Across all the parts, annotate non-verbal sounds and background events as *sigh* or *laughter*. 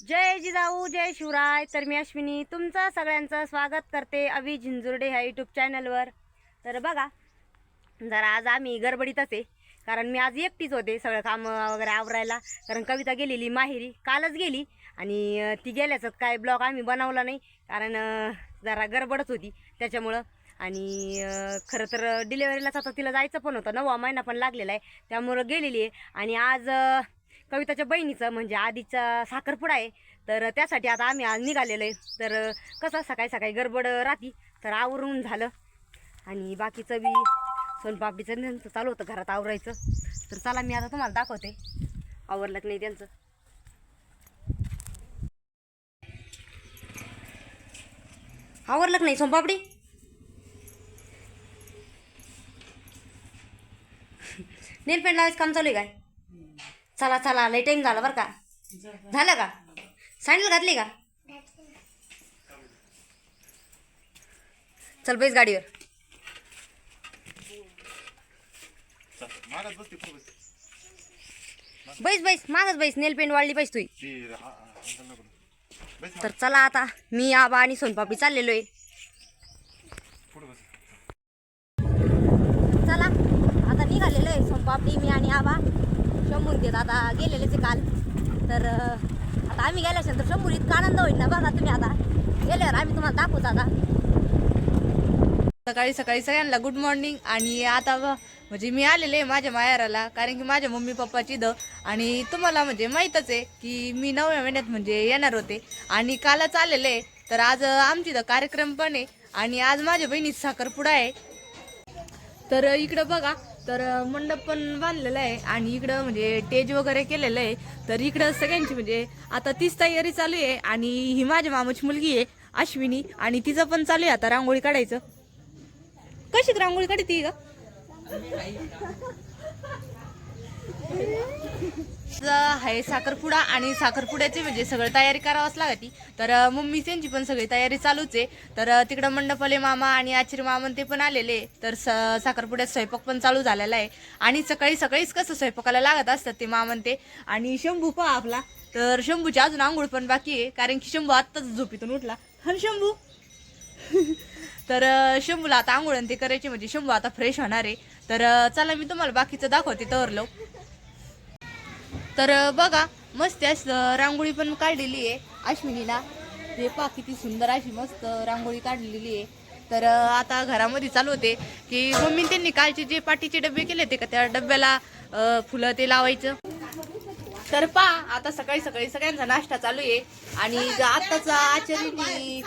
जय जिजाऊ जय शिवराय. तर मी अश्विनी तुमचं सगळ्यांचं स्वागत करते अभि झिंजुर्डे ह्या यूट्यूब चॅनलवर तर बघा जरा आज आम्ही गडबडीतच आहे. कारण मी आज एकटीच होते सगळं काम वगैरे आवरायला. कारण कविता गेलेली माहेरी कालच गेली. आणि ती गेल्याचं काय ब्लॉग आम्ही बनवला नाही. कारण जरा गडबडच होती त्याच्यामुळं. आणि खरं तर डिलेवरीलाच आता तिला जायचं पण होतं. नववा महिना पण लागलेला आहे. त्यामुळं गेलेली आहे. आणि आज कविताच्या बहिणीचं म्हणजे आधीचा साखरपुडा आहे. तर त्यासाठी आता आम्ही आज निघालेलो आहे. तर कसं सकाळी सकाळी गडबड राहती तर आवरून झालं. आणि बाकीचं बी सोनपापडीचं त्यांचं चालू होतं घरात आवरायचं. तर चला मी आता तुम्हाला दाखवते. आवरलं की नाही त्यांचं. आवरलं की नाही सोनपापडी? *laughs* नेल पेंट लावायचं काम चालू आहे काय? चला चला लई टाईम झाला बरं का. झालं का? सँडल घातली का? चल बैस गाडीवर. बैस बैस मागच बैस नेल पेंट वाढली पाहिजे तुई. तर चला आता मी आबा आणि सोनपापडी चाललेलो आहे. चला आता निघालेलो आहे सोनपापडी मी आणि आबा. शंभून देत आता गेलेलेच काल. तर आता आम्ही गेल्याच्यानंतर शंभूर इतका आनंद होईल ना बघा तुम्ही आता. गेल्यावर आम्ही तुम्हाला दाखवतो आता. सकाळी सकाळी सगळ्यांना गुड मॉर्निंग आणि आता म्हणजे मी आलेले आहे माझ्या मायाराला कारण की माझ्या मम्मी पप्पाची द आणि तुम्हाला म्हणजे माहीतच आहे की मी नवव्या महिन्यात म्हणजे येणार होते. आणि कालच आलेले आहे. तर आज आमची इथं कार्यक्रम पण आहे. आणि आज माझ्या बहिणीत साखरपुडा आहे. तर इकडं बघा. तर मंडप पण बांधलेला आहे आणि इकडं म्हणजे टेज वगैरे केलेलं आहे. तर इकडं सगळ्यांची म्हणजे आता तीच तयारी चालू आहे आणि ही माझ्या मामाची मुलगी आहे अश्विनी. आणि तिचं पण चालू आहे आता रांगोळी काढायचं. कशी रांगोळी काढते का आहे साखरपुडा आणि साखरपुड्याची म्हणजे सगळं तयारी करावंच लागती. तर मम्मी त्यांची पण सगळी तयारी चालूच आहे. तर तिकडं मंडपले मामा आणि आचिर मामा ते पण आलेले तर स- साखरपुड्यात स्वयंपाक पण चालू झालेला आहे. आणि सकाळी सकाळीच कसं स्वयंपाकाला लागत असतात ते मामन ते. आणि शंभू पहा आपला. तर शंभूची अजून आंघोळ पण बाकी आहे. कारण की शंभू आत्ताच झोपीतून उठला. आणि शंभू. *laughs* तर शंभूला आता आंघोळ ते करायचे म्हणजे शंभू आता फ्रेश होणार आहे. तर चला मी तुम्हाला बाकीचं दाखवते तवरलो तर बघा मस्त असं रांगोळी पण काढलेली आहे अश्विनीला. ते पहा किती सुंदर अशी मस्त रांगोळी काढलेली आहे. तर आता घरामध्ये चालू होते की मम्मी त्यांनी कालचे जे पाठीचे डबे केले ते का त्या डब्याला फुलं ते लावायचं. तर पा आता सकाळी सकाळी सगळ्यांचा नाश्ता चालू आहे आणि आत्ताचा आचार्य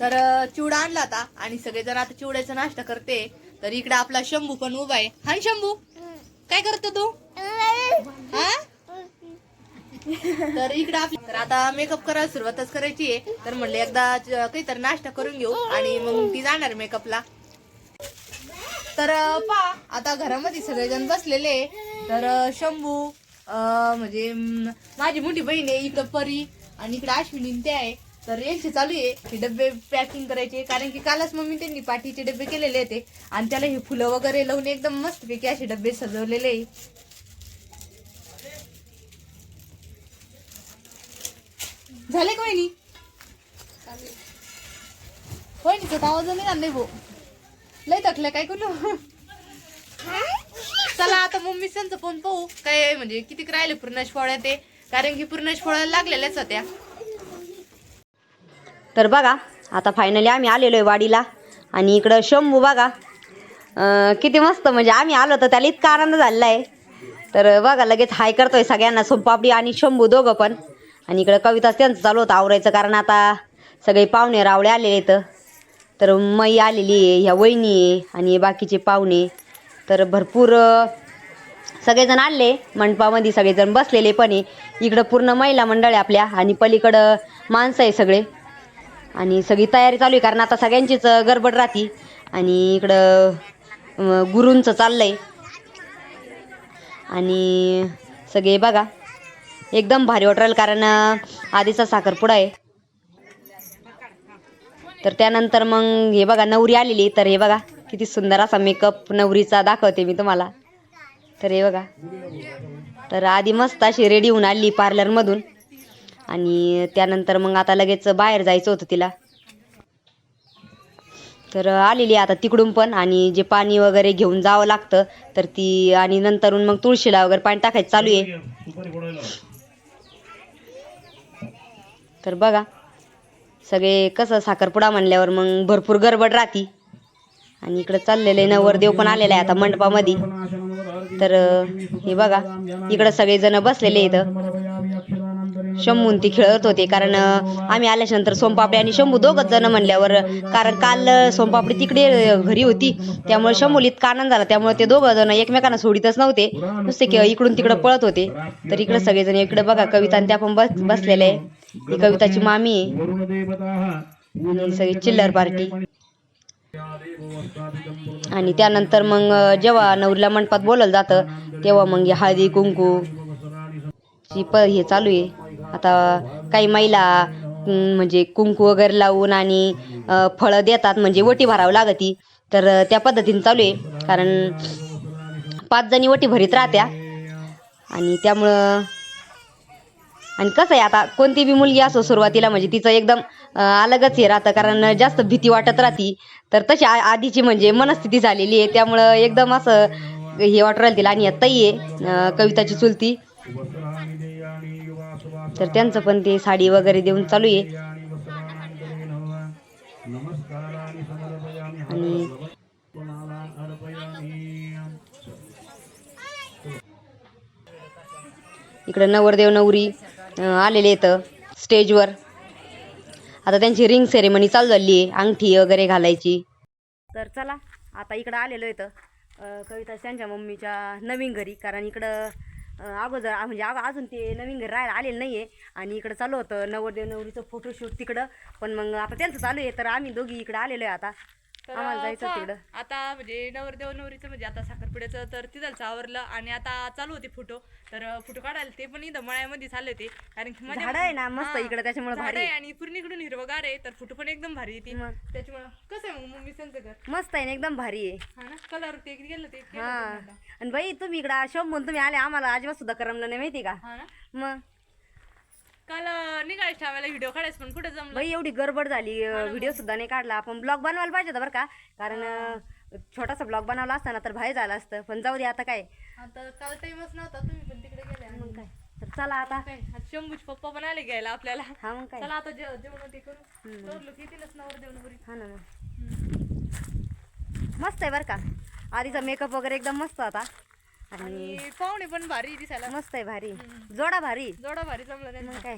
तर चिवडा आणला होता आणि सगळेजण आता चिवड्याचा नाश्ता करते. तर इकडे आपला शंभू पण उभा आहे. हा शंभू. काय करतो तू? तर इकडे आपली तर आता मेकअप करायला सुरुवातच करायची आहे. तर म्हणले एकदा काहीतरी नाश्ता करून घेऊ आणि मग ती जाणार मेकअपला तर पा आता घरामध्ये सगळेजण बसलेले तर शंभू अं, म्हणजे माझी मोठी बहीण आहे इथं परी आणि इकडे अश्विनी ते आहे. तर यांचे चालू आहे. की डबे पॅकिंग करायचे. कारण की कालच मम्मी त्यांनी पाठीचे डबे केलेले होते. आणि त्याला हे फुलं वगैरे लावून एकदम मस्तपैकी असे डबे सजवलेले आहे. झाले का वहिनी? वहिनीचा आवाज नाही आणले भाऊ. लय थकलं काय करू चला आता मम्मी संच फोन पाहू. काय म्हणजे किती राहिले पूर्णश पोळ्या ते? कारण की पूर्णश पोळ्या लागलेल्याच होत्या. तर बघा आता फायनली आम्ही आलेलो आहे वाडीला. आणि इकडं शंभू बघा. किती मस्त म्हणजे आम्ही आलो तर त्याला इतका आनंद झालेला आहे. तर बघा लगेच हाय करतोय सगळ्यांना. सोमपापडी आणि शंभू दोघं पण. आणि इकडं कविताच त्यांचं चालू होतं आवरायचं कारण आता सगळे पाहुणे रावळे आलेले आहेत. तर मई आलेली आहे ह्या वहिनी आहे आणि बाकीचे पाहुणे. तर भरपूर सगळेजण आले मंडपामध्ये सगळेजण बसलेले पण आहे. इकडं पूर्ण महिला मंडळ आहे आपल्या आणि पलीकडं माणसं आहे सगळे. आणि सगळी तयारी चालू आहे कारण आता सगळ्यांचीच गडबड राहते. आणि इकडं गुरूंचं चाललं आहे आणि सगळे बघा. एकदम भारी वाटेल कारण आधीचा साखरपुडा आहे. तर त्यानंतर मग हे बघा नवरी आलेली तर हे बघा किती सुंदर असा मेकअप नवरीचा दाखवते मी तुम्हाला. तर हे बघा तर आधी मस्त अशी रेडी होऊन आली पार्लरमधून आणि त्यानंतर मग आता लगेच बाहेर जायचं होतं तिला. तर आलेली आहे आता तिकडून पण आणि जे पाणी वगैरे घेऊन जावं लागतं तर ती आणि नंतरून मग तुळशीला वगैरे पाणी टाकायचं चालू आहे. तर बघा सगळे कसं साखरपुडा म्हणल्यावर मग भरपूर गडबड राहती. आणि इकडं चाललेलं आहे नवरदेव पण आलेला आहे आता मंडपामध्ये. तर हे बघा इकडं सगळेजण बसलेले इथं शंभून ती खेळत होते कारण आम्ही आल्याच्यानंतर सोमपापडे सोमपापडी आणि शंभू दोघच जण म्हणल्यावर कारण काल सोमपापडी तिकडे घरी होती. त्यामुळे शंभूल इतका आनंद झाला. त्यामुळे ते दोघं जण एकमेकांना सोडितच नव्हते. नुसते इकडून तिकडं पळत होते. तर इकडे सगळेजण इकडे बघा कविता आणि त्या पण बस बसलेले. आहे कविताची मामी आहे. आणि सगळी चिल्लर पार्टी. आणि त्यानंतर मग जेव्हा नवरीला मंडपात बोलवलं जातं तेव्हा मग हळदी कुंकू ची प हे चालू आहे. आता काही महिला म्हणजे कुंकू वगैरे लावून आणि फळं देतात म्हणजे वटी भरावं लागती. तर त्या पद्धतीने चालू आहे. कारण पाच जणी वटी भरीत राहत्या. आणि त्यामुळं आणि कसं आहे आता कोणती बी मुलगी असो सुरुवातीला म्हणजे तिचं एकदम अलगच हे राहतं कारण जास्त भीती वाटत राहती. तर तशी आ- आधीची म्हणजे मनस्थिती झालेली आहे त्यामुळं एकदम असं हे वाटू राहिलं तिला. आणि आत्ताही आहे कविताची चुलती. तर त्यांचं पण ते साडी वगैरे देऊन चालू आहे. आणि इकडं नवरदेव नवरी. आलेले येतं स्टेजवर. आता त्यांची रिंग सेरेमनी चालू झाली आहे अंगठी वगैरे घालायची. तर चला आता इकडं आलेलो येतं कविता त्यांच्या मम्मीच्या नवीन घरी कारण इकडं अगोदर म्हणजे अगं अजून ते नवीन घर राहायला आलेलं नाही आहे आणि इकडं चालू होतं नवरदेव नवरीचं फोटोशूट तिकडं. पण मग आता त्यांचं चालू आहे तर आम्ही दोघी इकडं आलेलो आहे आता. तर आम्हाला जायचं तिकडं आता म्हणजे नवरदेव नवरीचं म्हणजे आता साखरपुड्याचं तर तिथलचं आवरलं आणि आता चालू होते फोटो. तर फोटो काढायला ते पण इथं मळ्यामध्ये चालले होते. कारण की झाडं आहे ना मस्त हा, इकडं त्याच्यामुळे झाडं भारी आहे आणि पूर्णीकडून हिरवगार आहे तर फोटो पण एकदम भारी येते. मग. त्याच्यामुळं कसं आहे मग मम्मी त्यांचं घर मस्त आहे ना एकदम भारी आहे. हा ना? कलर ते गेलं ते केलं हा. तुम्ही आता. आणि बाई तुम्ही इकडं शंभून तुम्ही आले आम्हाला अजिबात सुद्धा करमलं नाही माहिती का? हा ना? मग? काल निघायचं ठेवायला व्हिडिओ काढायचं पण कुठे जमलं? बाई एवढी गडबड झाली व्हिडिओ सुद्धा नाही काढला. आपण ब्लॉग बनवायला पाहिजे होता बरं का. कारण छोटासा ब्लॉग बनवला असता ना तर बाहेर झालं असतं. पण जाऊ दे आता काय. आता काल टाइमच नव्हता तुम्ही पण तिकडे गेले मग काय. तर चला आता. काय आज शंभूचे पप्पा पण आले घ्यायला आपल्याला. हा मग काय. चला आता जे- जेवण ते करू. नवरी हा ना मग. मस्त आहे बरं का. आधीचा मेकअप वगैरे एकदम मस्त होता. आणि पाहुणे पण भारी दिसायला. मस्त आहे भारी. जोडा भारी. जोडा भारी जमला मग काय?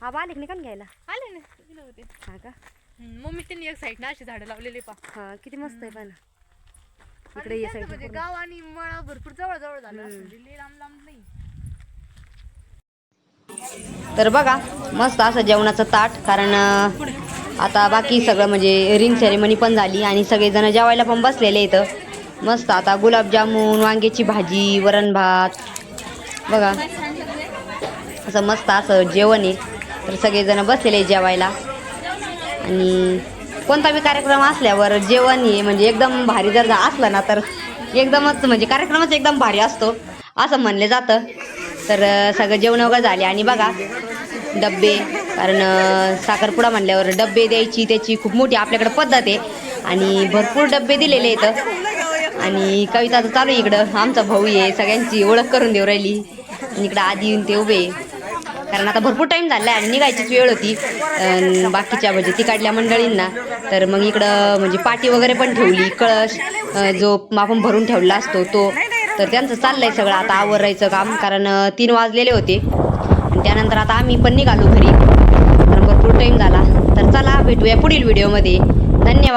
हा बालिक निघून घ्यायला. आले ना गेले होते. हा का? मम्मी त्यांनी एक साईड ना अशी झाडं लावलेली पा हा किती मस्त आहे पण इकडे ये साईड म्हणजे गाव आणि मळा भरपूर जवळ जवळ झालं असं लांब लांब नाही. तर बघा मस्त असं जेवणाचं ताट कारण आता बाकी सगळं म्हणजे रिंग सेरेमनी पण झाली आणि सगळेजण जेवायला पण बसलेले इथं. मस्त. आता गुलाबजामून वांग्याची भाजी वरण भात. बघा. असं मस्त असं जेवण आहे. तर सगळेजण बसलेले जेवायला. आणि कोणता बी कार्यक्रम असल्यावर जेवण हे म्हणजे एकदम भारी जर असलं ना तर एकदमच म्हणजे कार्यक्रमच एकदम भारी असतो. असं म्हणलं जातं. तर सगळं जेवण वगैरे झाले. आणि बघा डब्बे. कारण साखरपुडा म्हणल्यावर डब्बे द्यायची त्याची खूप मोठी आपल्याकडे पद्धत आहे. आणि भरपूर डब्बे दिलेले आहेत. आणि कविता तर चालू आहे इकडं. आमचा भाऊ आहे सगळ्यांची ओळख करून देऊ राहिली. आणि इकडं आधी येऊन ते उभे आहे. कारण आता भरपूर टाईम झाला आहे आणि निघायचीच वेळ होती. बाकीच्या म्हणजे तिकडल्या मंडळींना. तर मग इकडं म्हणजे पाटी वगैरे पण ठेवली कळश जो आपण भरून ठेवला असतो तो. तर त्यांचं चाललंय सगळं. आता आवरायचं काम कारण तीन वाजलेले होते. आणि त्यानंतर आता आम्ही पण निघालो घरी. तर भरपूर टाईम झाला. तर चला भेटूया पुढील व्हिडिओमध्ये धन्यवाद.